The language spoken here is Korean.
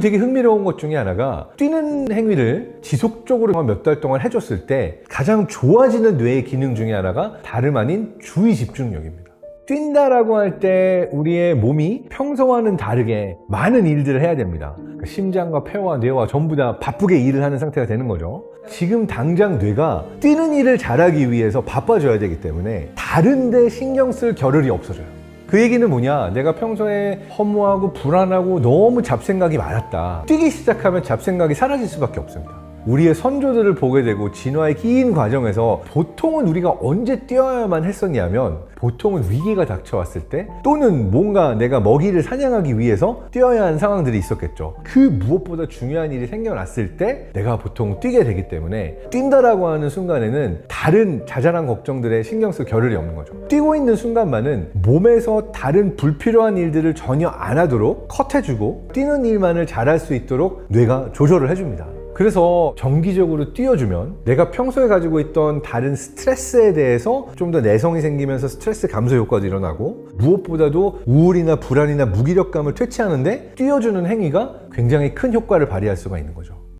되게 흥미로운 것 중에 하나가 뛰는 행위를 지속적으로 몇 달 동안 해줬을 때 가장 좋아지는 뇌의 기능 중에 하나가 다름 아닌 주의 집중력입니다. 뛴다라고 할 때 우리의 몸이 평소와는 다르게 많은 일들을 해야 됩니다. 그러니까 심장과 폐와 뇌와 전부 다 바쁘게 일을 하는 상태가 되는 거죠. 지금 당장 뇌가 뛰는 일을 잘하기 위해서 바빠져야 되기 때문에 다른데 신경 쓸 겨를이 없어져요. 그 얘기는 뭐냐? 내가 평소에 허무하고 불안하고 너무 잡생각이 많았다. 뛰기 시작하면 잡생각이 사라질 수밖에 없습니다. 우리의 선조들을 보게 되고 진화의 긴 과정에서 보통은 우리가 언제 뛰어야만 했었냐면 보통은 위기가 닥쳐왔을 때 또는 뭔가 내가 먹이를 사냥하기 위해서 뛰어야 하는 상황들이 있었겠죠. 그 무엇보다 중요한 일이 생겨났을 때 내가 보통 뛰게 되기 때문에 뛴다라고 하는 순간에는 다른 자잘한 걱정들에 신경 쓸 겨를이 없는 거죠. 뛰고 있는 순간만은 몸에서 다른 불필요한 일들을 전혀 안 하도록 컷해주고 뛰는 일만을 잘할 수 있도록 뇌가 조절을 해줍니다. 그래서 정기적으로 뛰어주면 내가 평소에 가지고 있던 다른 스트레스에 대해서 좀 더 내성이 생기면서 스트레스 감소 효과도 일어나고 무엇보다도 우울이나 불안이나 무기력감을 퇴치하는데 뛰어주는 행위가 굉장히 큰 효과를 발휘할 수가 있는 거죠.